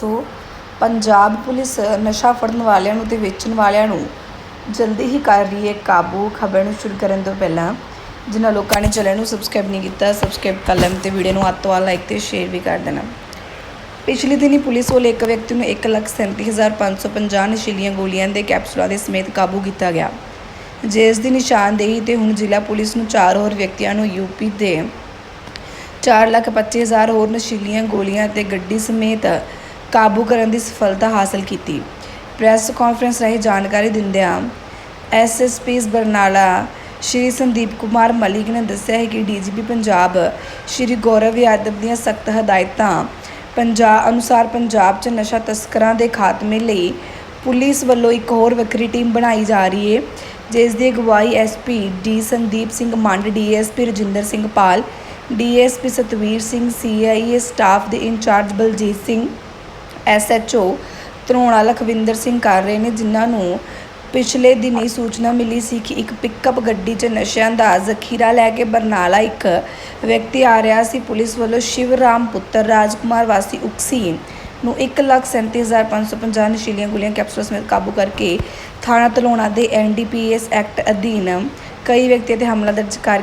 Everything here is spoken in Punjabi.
ਦੋਸਤੋ ਪੰਜਾਬ ਪੁਲਿਸ ਨਸ਼ਾ ਫੜਨ ਵਾਲਿਆਂ ਨੂੰ ਤੇ ਵੇਚਣ ਵਾਲਿਆਂ ਨੂੰ ਜਲਦੀ ਹੀ ਕਰ ਰਹੀ ਹੈ ਕਾਬੂ। ਖਬਰ ਨੂੰ ਸ਼ੁਰੂ ਕਰਨ ਤੋਂ ਪਹਿਲਾਂ ਜਿਨ੍ਹਾਂ ਲੋਕਾਂ ਨੇ ਚੈਨਲ ਨੂੰ ਸਬਸਕ੍ਰਾਈਬ ਨਹੀਂ ਕੀਤਾ ਸਬਸਕ੍ਰਾਈਬ ਕਰ ਲੈਣ ਤੇ ਵੀਡੀਓ ਨੂੰ ਅੱਤੋਂ ਆ ਲਾਈਕ ਤੇ ਸ਼ੇਅਰ ਵੀ ਕਰ ਦੇਣਾ। ਪਿਛਲੇ ਦਿਨੀ ਪੁਲਿਸ ਵੱਲੋਂ ਇੱਕ ਵਿਅਕਤੀ ਨੂੰ 137550 ਨਸ਼ੀਲੀਆਂ ਗੋਲੀਆਂ ਦੇ ਕੈਪਸੂਲਾਂ ਦੇ ਸਮੇਤ ਕਾਬੂ ਕੀਤਾ ਗਿਆ। ਜਿਸ ਦੀ ਨਿਸ਼ਾਨਦੇਹੀ ਤੇ ਹੁਣ ਜ਼ਿਲ੍ਹਾ ਪੁਲਿਸ ਨੂੰ ਚਾਰ ਹੋਰ ਵਿਅਕਤੀਆਂ ਨੂੰ ਯੂਪੀ ਦੇ 425000 ਹੋਰ ਨਸ਼ੀਲੀਆਂ ਗੋਲੀਆਂ ਤੇ ਗੱਡੀ ਸਮੇਤ ਕਾਬੂ ਕਰਨ ਦੀ ਸਫਲਤਾ ਹਾਸਲ ਕੀਤੀ। ਪ੍ਰੈਸ ਕਾਨਫਰੰਸ ਰਾਹੀਂ ਜਾਣਕਾਰੀ ਦਿੰਦਿਆਂ ਐਸਐਸਪੀਸ ਬਰਨਾਲਾ ਸ਼੍ਰੀ ਸੰਦੀਪ ਕੁਮਾਰ ਮਲਿਕ ਨੇ ਦੱਸਿਆ ਹੈ ਕਿ ਡੀਜੀਪੀ ਪੰਜਾਬ ਸ਼੍ਰੀ ਗੌਰਵ ਯਾਦਵ ਦੀਆਂ ਸਖਤ ਹਦਾਇਤਾਂ ਪੰਜਾਬ ਅਨੁਸਾਰ ਪੰਜਾਬ 'ਚ ਨਸ਼ਾ ਤਸਕਰਾਂ ਦੇ ਖਾਤਮੇ ਲਈ ਪੁਲਿਸ ਵੱਲੋਂ ਇੱਕ ਹੋਰ ਵੱਖਰੀ ਟੀਮ ਬਣਾਈ ਜਾ ਰਹੀ ਹੈ ਜਿਸ ਦੀ ਅਗਵਾਈ SP D Sandeep Singh Mand DSP Rajinder Singh Pal DSP Satvir Singh CIA staff ਦੇ ਇੰਚਾਰਜ ਬਲਜੀਤ ਸਿੰਘ ਐਸਐਚਓ ਧਰੋਣਾ ਲਖਵਿੰਦਰ ਸਿੰਘ ਕਰ ਰਹੇ ਨੇ, ਜਿਨ੍ਹਾਂ ਨੂੰ ਪਿਛਲੇ ਦਿਨੀ ਸੂਚਨਾ ਮਿਲੀ ਸੀ ਕਿ ਇੱਕ ਪਿਕਅਪ ਗੱਡੀ 'ਚ ਨਸ਼ਿਆਂ ਦਾ ਜ਼ਖੀਰਾ ਲੈ ਕੇ ਬਰਨਾਲਾ ਇੱਕ ਵਿਅਕਤੀ ਆ ਰਿਹਾ ਸੀ। ਪੁਲਿਸ ਵੱਲੋਂ ਸ਼ਿਵਰਾਮ ਪੁੱਤਰ ਰਾਜਕੁਮਾਰ ਵਾਸੀ ਉਕਸੀ ਨੂੰ 137550 ਨਸ਼ੀਲੀਆਂ ਗੋਲੀਆਂ ਕੈਪਸੂਲ ਸਮੇਤ ਕਾਬੂ ਕਰਕੇ ਥਾਣਾ ਤਲੋਣਾ ਦੇ ਐਨਡੀਪੀਐਸ ਐਕਟ ਅਧੀਨ ਕਈ ਵਿਅਕਤੀਆਂ ਤੇ ਹਮਲਾ ਦਰਜ ਕਰ